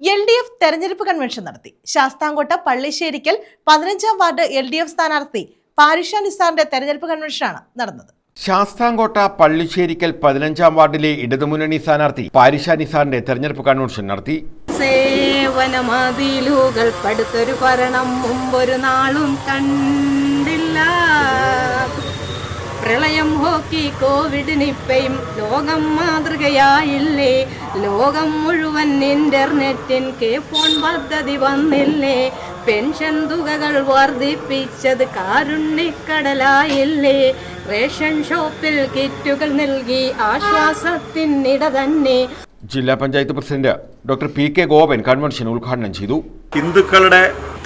L D F തെരഞ്ഞെടുപ്പ് convention നടത്തി. ശാസ്താംകോട്ട പള്ളിശ്ശേരിക്കൽ പതിനഞ്ചാം വാർഡ് എൽ ഡി എഫ് സ്ഥാനാർത്ഥി പാരിഷ നിസാറിന്റെ തെരഞ്ഞെടുപ്പ് കൺവെൻഷനാണ് നടന്നത്. ശാസ്താംകോട്ട പള്ളിശ്ശേരിക്കൽ പതിനഞ്ചാം വാർഡിലെ ഇടതുമുന്നണി സ്ഥാനാർത്ഥി പാരിഷ നിസാറിന്റെ തെരഞ്ഞെടുപ്പ് കൺവെൻഷൻ നടത്തി. സേവനമതിലുകൾ പടുത്തൊരു ഭരണം മുമ്പൊരു നാളും കണ്ടില്ല. പ്രളയം ഹോക്കി കോവിഡ് നിപ്പയും. ലോകം മാതൃകയായില്ലേ? ലോകം മുഴുവൻ ഇന്റർനെറ്റിൻ കെ ഫോൺ പദ്ധതി വന്നില്ലേ? പെൻഷൻ തുകകൾ വർദ്ധിപ്പിച്ചത് കാരുണ്യക്കടലായില്ലേ? റേഷൻ ഷോപ്പിൽ കിറ്റുകൾ നൽകി ആശ്വാസത്തിനിട തന്നെ. ജില്ലാ panchayat president doctor P K Gopan convention ഉദ്ഘാടനം ചെയ്തു. ഹിന്ദുക്കളുടെ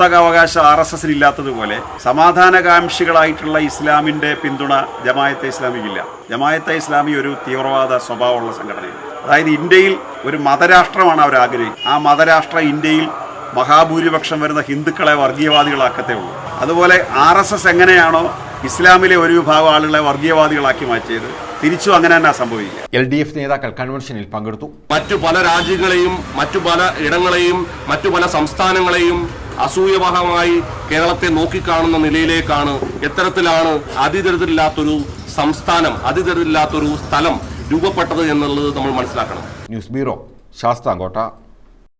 അവകാശം ആർ എസ് എസിന് ഇല്ലാത്തതുപോലെ സമാധാനകാംക്ഷികളായിട്ടുള്ള ഇസ്ലാമിന്റെ പിന്തുണ ജമായത്തെ ഇസ്ലാമിക്കില്ല. ജമായത്തെ ഇസ്ലാമി ഒരു തീവ്രവാദ സ്വഭാവമുള്ള സംഘടനയാണ്. അതായത് ഇന്ത്യയിൽ ഒരു മതരാഷ്ട്രമാണ് അവർ ആഗ്രഹിക്കുന്നത്. ആ മതരാഷ്ട്രം ഇന്ത്യയിൽ മഹാഭൂരിപക്ഷം വരുന്ന ഹിന്ദുക്കളെ വർഗീയവാദികളാക്കത്തേ ഉള്ളൂ. അതുപോലെ ആർ എസ് എസ് എങ്ങനെയാണോ ഇസ്ലാമിലെ ഒരു വിഭാഗം ആളുകളെ വർഗീയവാദികളാക്കി മാറ്റിയത് തിരിച്ചു അങ്ങനെ തന്നെ സംഭവിക്കുക എൽ ഡി എഫ് നേതാക്കൾ കൺവെൻഷനിൽ പങ്കെടുത്തു. മറ്റു പല രാജ്യങ്ങളെയും മറ്റു പല ഇടങ്ങളെയും മറ്റു പല സംസ്ഥാനങ്ങളെയും അസൂയവഹമായി കേരളത്തെ നോക്കിക്കാണുന്ന നിലയിലേക്കാണ് എത്തരത്തിലാണ് അതിദരിദ്രില്ലാത്തൊരു സംസ്ഥാനം അതിദരിദ്രില്ലാത്തൊരു സ്ഥലം രൂപപ്പെട്ടത് എന്നുള്ളത് നമ്മൾ മനസ്സിലാക്കണം. News bureau Sasthamkotta.